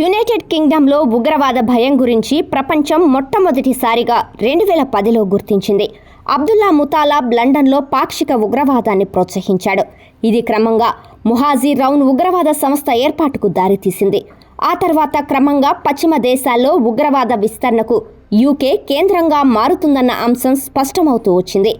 United కింగ్డమ్లో ఉగ్రవాద భయం గురించి ప్రపంచం మొట్టమొదటిసారిగా రెండు వేల పదిలో గుర్తించింది. అబ్దుల్లా ముతాలాబ్ లండన్లో పాక్షిక ఉగ్రవాదాన్ని ప్రోత్సహించాడు. ఇది క్రమంగా ముహాజీ రౌన్ ఉగ్రవాద సంస్థ ఏర్పాటుకు దారితీసింది. ఆ తర్వాత క్రమంగా పశ్చిమ దేశాల్లో ఉగ్రవాద విస్తరణకు యూకే కేంద్రంగా మారుతుందన్న అంశం స్పష్టమవుతూ వచ్చింది.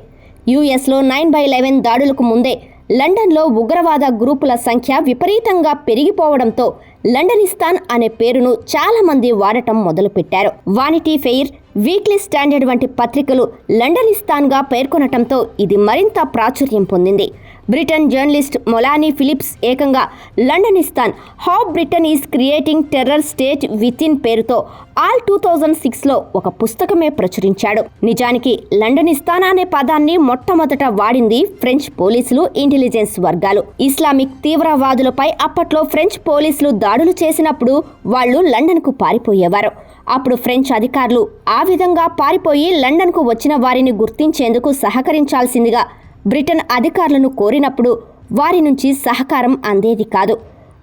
యుఎస్లో నైన్ బై లెవెన్ దాడులకు ముందే లండన్లో ఉగ్రవాద గ్రూపుల సంఖ్య విపరీతంగా పెరిగిపోవడంతో లండనిస్తాన్ అనే పేరును చాలామంది వాడటం మొదలుపెట్టారు. వానిటీ ఫెయిర్ వీక్లీ స్టాండర్డ్ వంటి పత్రికలు లండనిస్తాన్గా పేర్కొనటంతో ఇది మరింత ప్రాచుర్యం పొందింది. బ్రిటన్ జర్నలిస్ట్ మొలానీ ఫిలిప్స్ ఏకంగా Londonistan. How Britain is creating terror state within పేరుతో ఆల్ టూ థౌజండ్ సిక్స్లో ఒక పుస్తకమే ప్రచురించాడు. నిజానికి లండనిస్తాన్ అనే పదాన్ని మొట్టమొదట వాడింది ఫ్రెంచ్ పోలీసులు ఇంటెలిజెన్స్ వర్గాలు. ఇస్లామిక్ తీవ్రవాదులపై అప్పట్లో ఫ్రెంచ్ పోలీసులు దాడులు చేసినప్పుడు వాళ్ళు లండన్కు పారిపోయేవారు. అప్పుడు ఫ్రెంచ్ అధికారులు ఆ విధంగా పారిపోయి లండన్కు వచ్చిన వారిని గుర్తించేందుకు సహకరించాల్సిందిగా బ్రిటన్ అధికారులను కోరినప్పుడు వారి నుంచి సహకారం అందేది కాదు.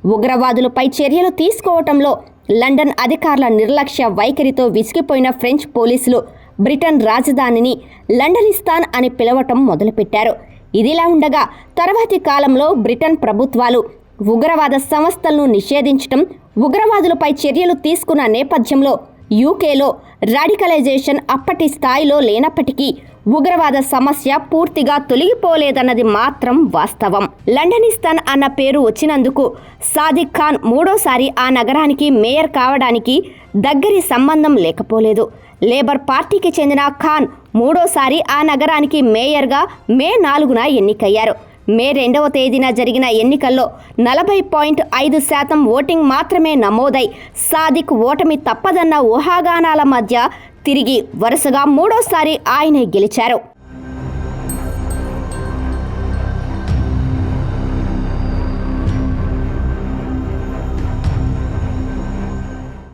ఉగ్రవాదులపై చర్యలు తీసుకోవటంలో లండన్ అధికారుల నిర్లక్ష్య వైఖరితో విసిగిపోయిన ఫ్రెంచ్ పోలీసులు బ్రిటన్ రాజధానిని లండనిస్తాన్ అని పిలవటం మొదలుపెట్టారు. ఇదిలా ఉండగా తర్వాతి కాలంలో బ్రిటన్ ప్రభుత్వాలు ఉగ్రవాద సంస్థలను నిషేధించటం ఉగ్రవాదులపై చర్యలు తీసుకున్న నేపథ్యంలో యూకేలో రాడికలైజేషన్ అప్పటి స్థాయిలో లేనప్పటికీ ఉగ్రవాద సమస్య పూర్తిగా తొలగిపోలేదన్నది మాత్రం వాస్తవం. లండనిస్తాన్ అన్న పేరు వచ్చినందుకు సాదిక్ ఖాన్ మూడోసారి ఆ నగరానికి మేయర్ కావడానికి దగ్గరి సంబంధం లేకపోలేదు. లేబర్ పార్టీకి చెందిన ఖాన్ మూడోసారి ఆ నగరానికి మేయర్గా మే నాలుగున ఎన్నికయ్యారు. మే రెండవ తేదీన జరిగిన ఎన్నికల్లో నలభై పాయింట్ ఐదు శాతం ఓటింగ్ మాత్రమే నమోదై సాదిక్ ఓటమి తప్పదన్న ఊహాగానాల మధ్య తిరిగి వరుసగా మూడోసారి ఆయనే గెలిచారు.